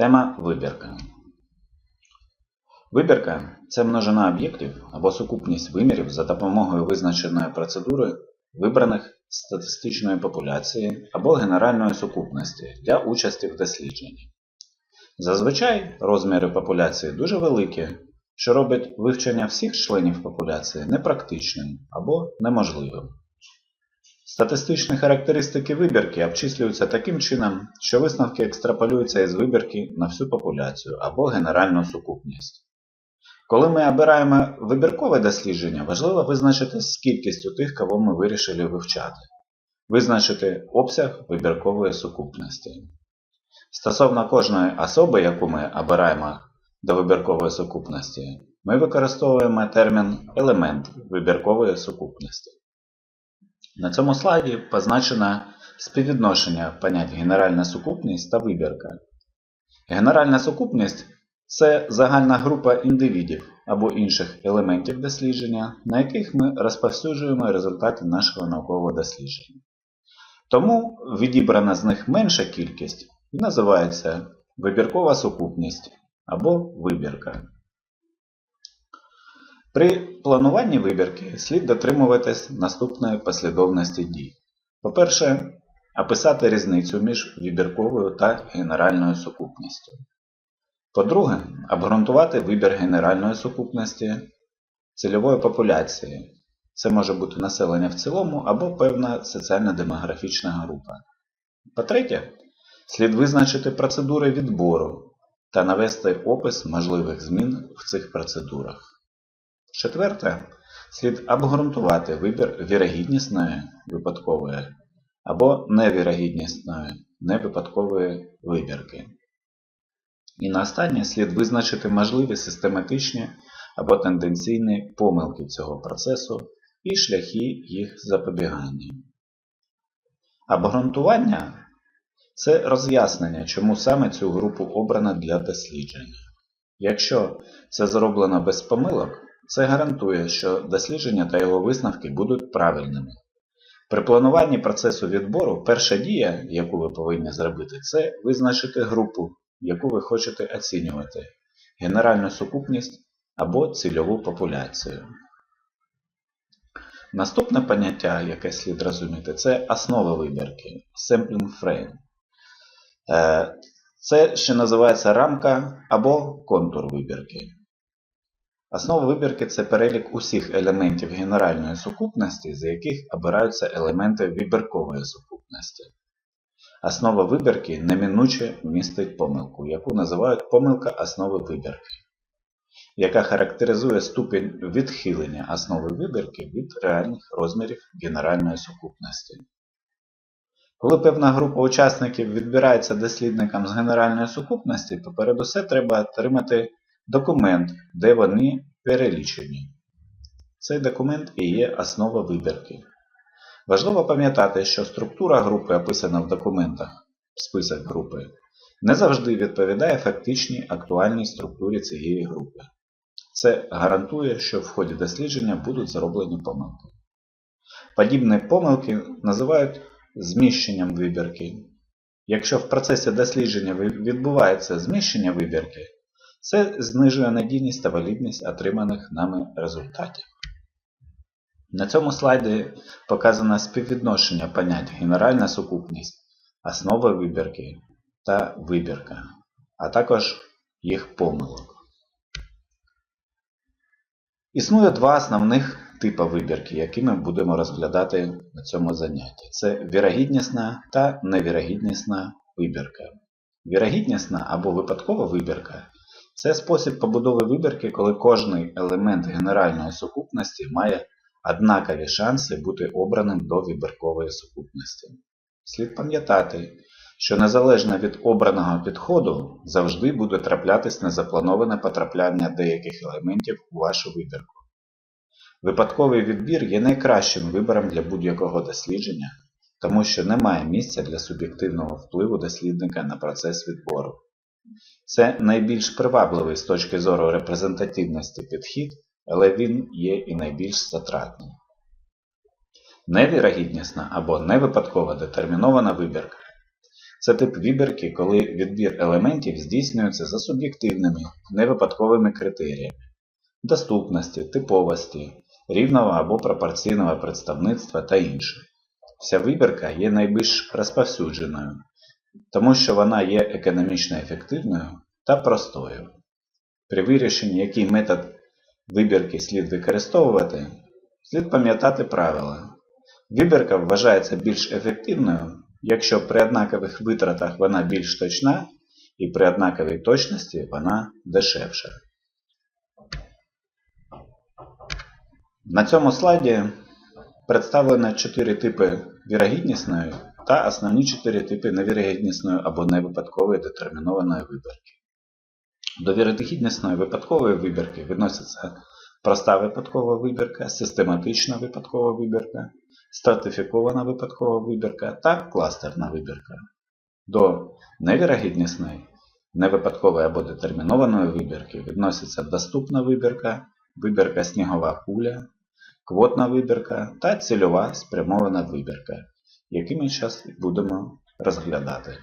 Тема вибірка. Вибірка це множина об'єктів або сукупність вимірів за допомогою визначеної процедури вибраних статистичної популяції або генеральної сукупності для участі в дослідженні. Зазвичай розміри популяції дуже великі, що робить вивчення всіх членів популяції непрактичним або неможливим. Статистичні характеристики вибірки обчислюються таким чином, що висновки екстраполюються із вибірки на всю популяцію або генеральну сукупність. Коли ми обираємо вибіркове дослідження, важливо визначити з кількістю тих, кого ми вирішили вивчати, визначити обсяг вибіркової сукупності. Стосовно кожної особи, яку ми обираємо до вибіркової сукупності, ми використовуємо термін елемент вибіркової сукупності. На цьому слайді позначено співвідношення понять генеральна сукупність та вибірка. Генеральна сукупність це загальна група індивідів або інших елементів дослідження, на яких ми розповсюджуємо результати нашого наукового дослідження. Тому відібрана з них менша кількість і називається вибіркова сукупність або вибірка. При плануванні вибірки слід дотримуватись наступної послідовності дій. По-перше, описати різницю між вибірковою та генеральною сукупністю. По-друге, обґрунтувати вибір генеральної сукупності цільової популяції. Це може бути населення в цілому або певна соціально-демографічна група. По-третє, слід визначити процедури відбору та навести опис можливих змін в цих процедурах. Четверте, слід обґрунтувати вибір вірогіднісної випадкової або невірогіднісної невипадкової вибірки. І на останнє слід визначити можливі систематичні або тенденційні помилки цього процесу і шляхи їх запобігання. Обґрунтування це роз'яснення, чому саме цю групу обрано для дослідження. Якщо це зроблено без помилок, це гарантує, що дослідження та його висновки будуть правильними. При плануванні процесу відбору перша дія, яку ви повинні зробити, це визначити групу, яку ви хочете оцінювати, генеральну сукупність або цільову популяцію. Наступне поняття, яке слід розуміти, це основа вибірки sampling frame. Е, це ще називається рамка або контур вибірки. Основа вибірки це перелік усіх елементів генеральної сукупності, з яких обираються елементи вибіркової сукупності. Основа вибірки неминуче містить помилку, яку називають помилка основи вибірки, яка характеризує ступінь відхилення основи вибірки від реальних розмірів генеральної сукупності. Коли певна група учасників відбирається дослідникам з генеральної сукупності, попереду все треба отримати документ, де вони перелічені. Цей документ і є основа вибірки. Важливо пам'ятати, що структура групи, описана в документах, список групи, не завжди відповідає фактичній актуальній структурі цієї групи. Це гарантує, що в ході дослідження будуть зроблені помилки. Подібні помилки називають зміщенням вибірки. Якщо в процесі дослідження відбувається зміщення вибірки, це знижує надійність та валідність отриманих нами результатів. На цьому слайді показано співвідношення понять генеральна сукупність, основа вибірки та вибірка, а також їх помилок. Існує два основних типи вибірки, які ми будемо розглядати на цьому занятті. Це вірогіднісна та невірогіднісна вибірка. Вірогіднісна або випадкова вибірка це спосіб побудови вибірки, коли кожний елемент генеральної сукупності має однакові шанси бути обраним до вибіркової сукупності. Слід пам'ятати, що незалежно від обраного підходу завжди буде траплятись незаплановане потрапляння деяких елементів у вашу вибірку. Випадковий відбір є найкращим вибором для будь-якого дослідження, тому що немає місця для суб'єктивного впливу дослідника на процес відбору. Це найбільш привабливий з точки зору репрезентативності підхід, але він є і найбільш затратним. Невірогіднісна або невипадкова детермінована вибірка Це тип вибірки, коли відбір елементів здійснюється за суб'єктивними, невипадковими критеріями доступності, типовості, рівного або пропорційного представництва та інше. Вся вибірка є найбільш розповсюдженою, тому що вона є економічно ефективною та простою. При вирішенні, який метод вибірки слід використовувати, слід пам'ятати правила. Вибірка вважається більш ефективною, якщо при однакових витратах вона більш точна і при однаковій точності вона дешевша. На цьому слайді представлено 4 типи вірогіднісної та основні 4 типи невірогіднісної або невипадкової детермінованої вибірки. До вірогіднісної випадкової вибірки відносяться проста випадкова вибірка, систематична випадкова вибірка, стратифікована випадкова вибірка та кластерна вибірка. До невірогіднісної, невипадкової або детермінованої вибірки відносяться доступна вибірка, вибірка снігова куля, квотна вибірка та цільова спрямована вибірка, які ми зараз будемо розглядати.